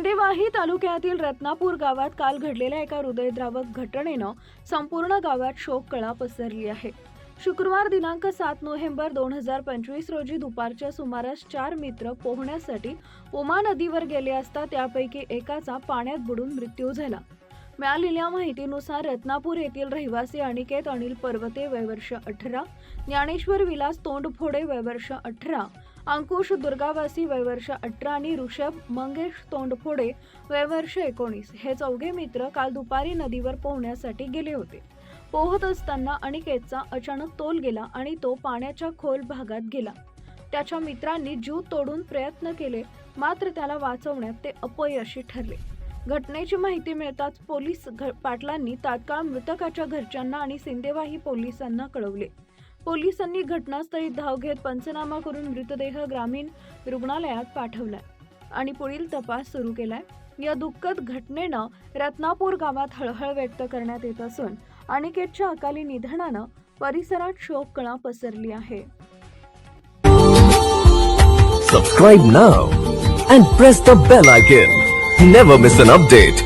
सिंदेवाही तालुक्यातील रत्नापूर गावात काल घडलेल्या एका हृदयद्रावक घटनेनं संपूर्ण गावात शोककळा पसरली आहे. शुक्रवार दिनांक सात नोव्हेंबर दोन हजार पंचवीस रोजी दुपारच्या सुमारास चार मित्र पोहण्यासाठी उमा नदीवर गेले असता त्यापैकी एकाचा पाण्यात बुडून मृत्यू झाला. मिळालेल्या माहितीनुसार रत्नापूर येथील रहिवासी अनिकेत अनिल पर्वते वयवर्ष अठरा ज्ञानेश्वर विलास तोंडफोडे वयवर्ष अठरा अंकुश दुर्गावासी वयवर्ष अठरा आणि ऋषभ मंगेश तोंडफोडे वयवर्ष एकोणीस हे चौघे मित्र काल दुपारी नदीवर पोहण्यासाठी गेले होते. पोहत असताना अनिकेतचा अचानक तोल गेला आणि तो पाण्याच्या खोल भागात गेला. त्याच्या मित्रांनी जीव तोडून प्रयत्न केले मात्र त्याला वाचवण्यात ते अपयशी ठरले. घटनेची माहिती मिळताच पोलीस घ- पाटलांनी तात्काळ मृतकाच्या घरच्यांना आणि सिंदेवाही पोलिसांना कळवले. पोलिसांनी घटनास्थळी धाव घेत पंचनामा करून मृतदेह ग्रामीण रुग्णालयात पाठवलाय आणि पुढील तपास सुरू केलाय या दुःखद घटनेनं रत्नापूर गावात हळहळ व्यक्त करण्यात येत असून अनिकेतच्या अकाली निधनानं परिसरात शोककळा पसरली आहे Subscribe now and press the bell icon. Never miss an update.